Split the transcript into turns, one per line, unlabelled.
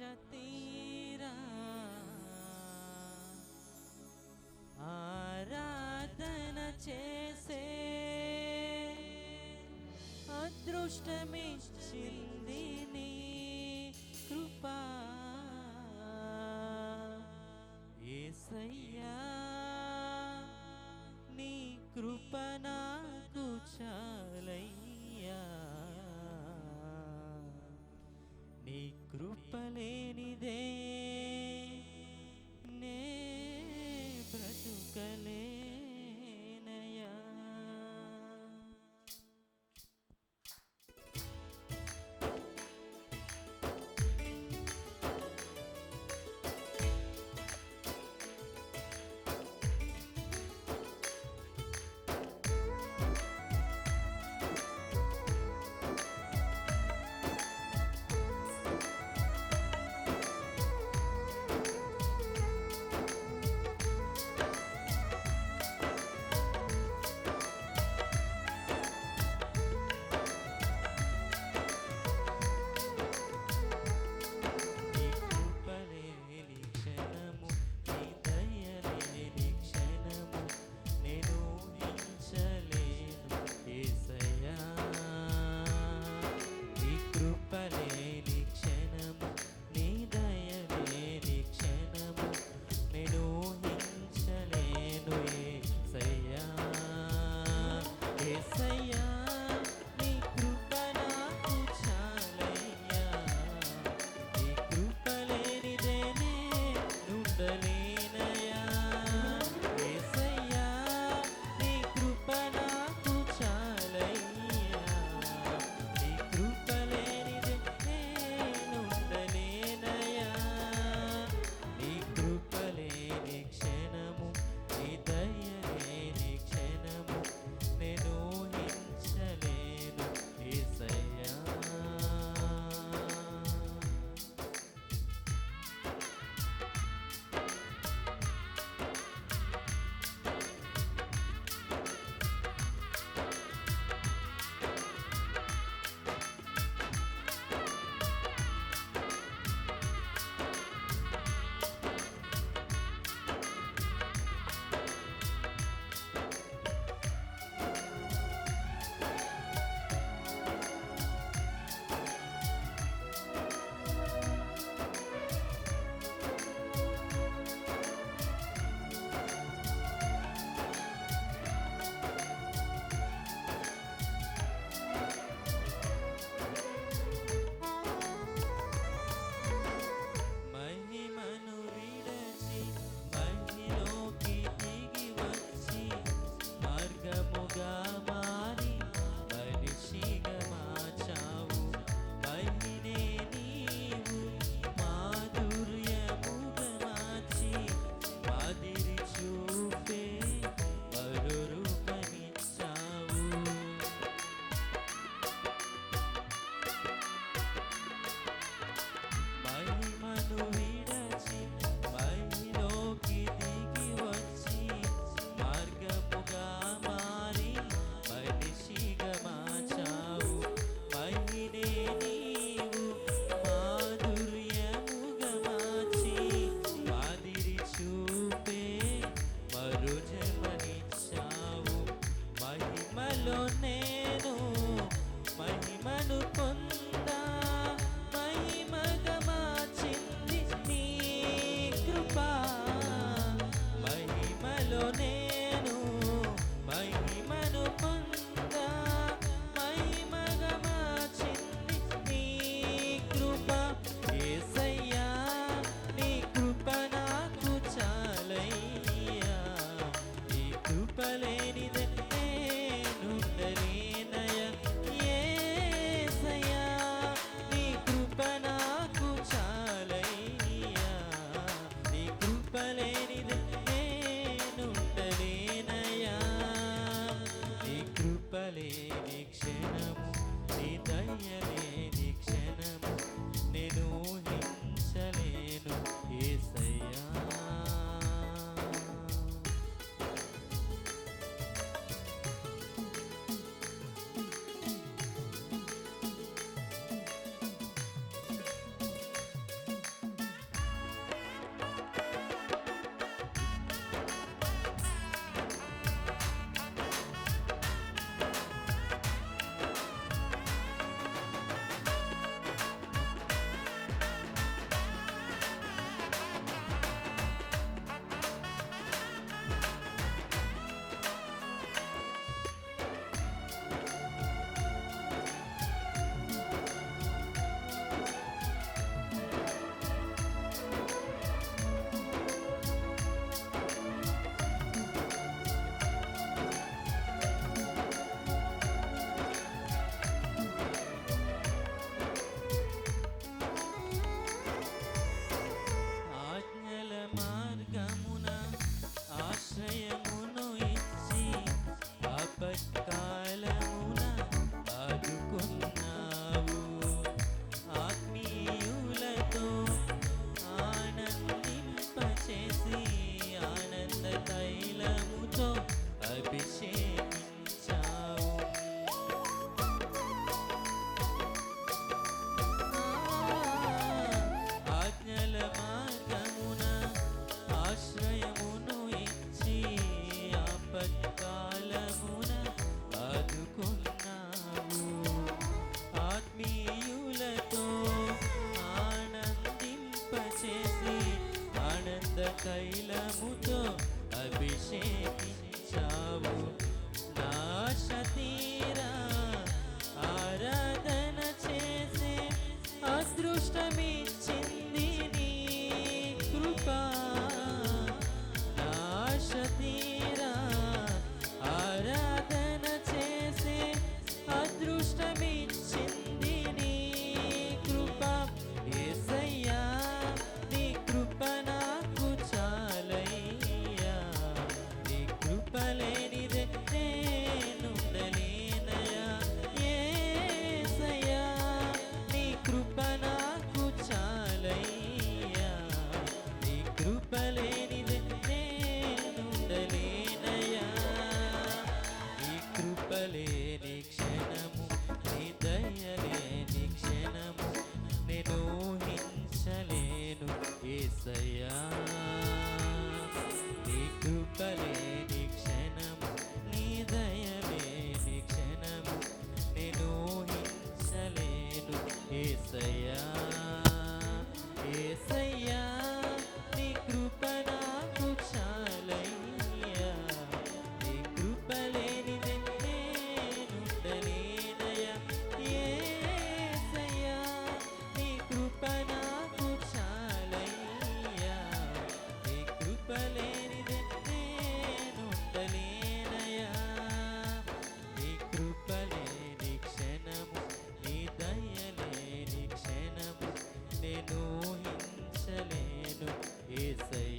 తీరా. ఆరాధన చేసే అదృష్టమిచ్చింది నీ కృపా. ఏసయ్యా నీ కృప నాకు నేను మహిమను పొంద తైలముతో అభిషేకించావు. నాశతీరా ఆరాధన చేసే అదృష్టమిచ్చే కృపలేని క్షణము నీ దయలేని క్షణము నేను హింసలేను ఏసై